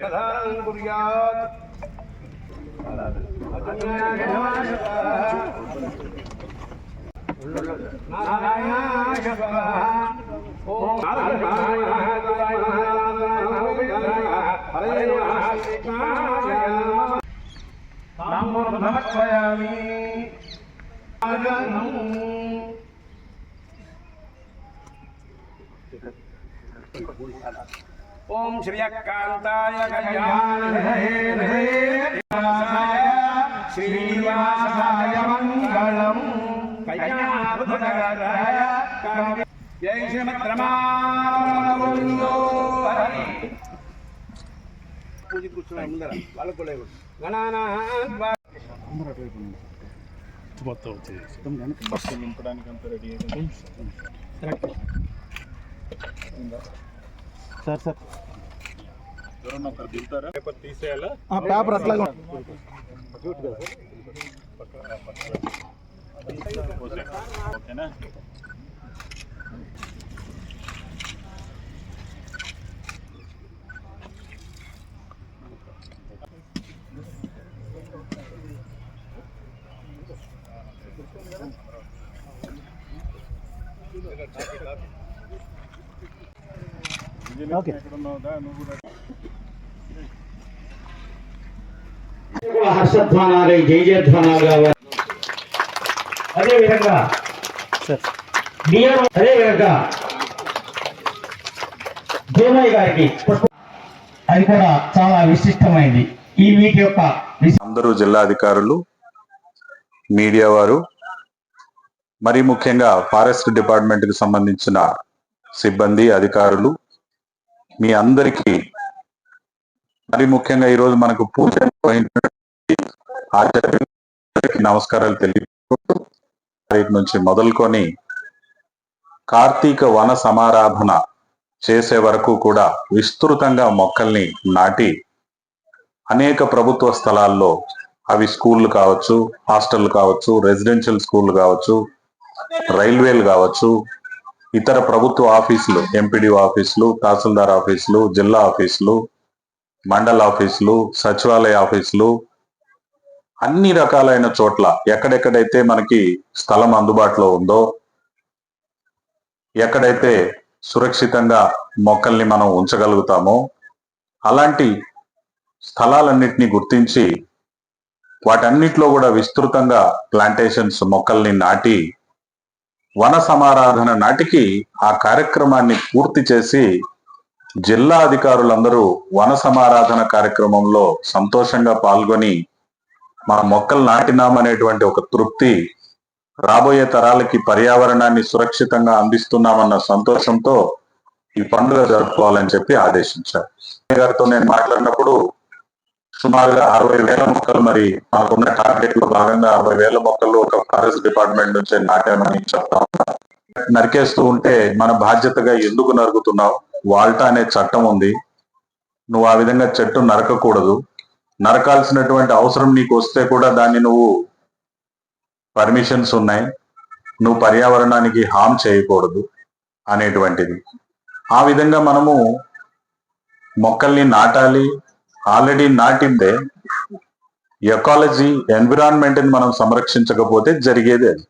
కథాం కుర్యాత్ అజన్యాయ నారాయణాయ స్వాహా ఓం నారాయణాయ హరే కృష్ణాయ నమో. నమస్కారామి ఆజనం ఓం శ్రియకాంతాయ కళ్యాణాయ శ్రీనివాసాయ మంగళం కళ్యాణాయ జై పూజ కూర్చున్నాం ముందర వాళ్ళకు కూడా నింపడానికి అంత రెడీ సార్ సార్ ఎవరన్నా ఒకరు దిగుతారా పేపర్ తీసేయాలా పేపర్ అట్లాగే ఓకేనా ఓకే. ఎక్కడున్నావు దా, నువ్వు కూడా కూడా హర్షధ్వానాలు జై జయధ్వానాలు కావాలి. అదేవిధంగా సార్. నియమం అదేవిధంగా భీమయ్య గారికి అది కూడా చాలా విశిష్టమైంది. ఈ వీటి యొక్క అందరూ జిల్లా అధికారులు మీడియా వారు మరి ముఖ్యంగా ఫారెస్ట్ డిపార్ట్మెంట్కి సంబంధించిన సిబ్బంది అధికారులు మీ అందరికీ మరి ముఖ్యంగా ఈరోజు మనకు పూజ నిర్వహించినటువంటి ఆచార్యులకి నమస్కారాలు తెలియజేసుకుంటూ నుంచి మొదలుకొని కార్తీక వన సమారాధన చేసే వరకు కూడా విస్తృతంగా మొక్కల్ని నాటి అనేక ప్రభుత్వ స్థలాల్లో అవి స్కూళ్ళు కావచ్చు హాస్టల్ కావచ్చు రెసిడెన్షియల్ స్కూల్ కావచ్చు రైల్వేలు కావచ్చు ఇతర ప్రభుత్వ ఆఫీసులు ఎంపీడీ ఆఫీసులు తహసీల్దార్ ఆఫీసులు జిల్లా ఆఫీసులు మండల ఆఫీసులు సచివాలయ ఆఫీసులు అన్ని రకాలైన చోట్ల ఎక్కడెక్కడైతే మనకి స్థలం అందుబాటులో ఉందో ఎక్కడైతే సురక్షితంగా మొక్కల్ని మనం ఉంచగలుగుతామో అలాంటి స్థలాలన్నింటినీ గుర్తించి వాటన్నిటిలో కూడా విస్తృతంగా ప్లాంటేషన్స్ మొక్కల్ని నాటి వన సమారాధన నాటికి ఆ కార్యక్రమాన్ని పూర్తి చేసి జిల్లా అధికారులందరూ వన సమారాధన కార్యక్రమంలో సంతోషంగా పాల్గొని మన మొక్కలు నాటినామనేటువంటి ఒక తృప్తి రాబోయే తరాలకి పర్యావరణాన్ని సురక్షితంగా అందిస్తున్నామన్న సంతోషంతో ఈ పండుగ జరుపుకోవాలని చెప్పి ఆదేశించారు. గారితో నేను మాట్లాడినప్పుడు సుమారుగా అరవై వేల మొక్కలు మరి మాకున్న టార్గెట్లో భాగంగా అరవై వేల మొక్కలు ఒక ఫారెస్ట్ డిపార్ట్మెంట్ నుంచి నాటామని చెప్తా నరికేస్తూ ఉంటే మన బాధ్యతగా ఎందుకు నరుకుతున్నావు? వాల్టా అనే చట్టం ఉంది. నువ్వు ఆ విధంగా చెట్టు నరకకూడదు. నరకాల్సినటువంటి అవసరం నీకు వస్తే కూడా దాన్ని నువ్వు పర్మిషన్స్ ఉన్నాయి. నువ్వు పర్యావరణానికి హామ్ చేయకూడదు అనేటువంటిది. ఆ విధంగా మనము మొక్కల్ని నాటాలి ఆల్రెడీ నాటిందే. ఎకాలజీ ఎన్విరాన్మెంట్ని మనం సంరక్షించకపోతే జరిగేది అది.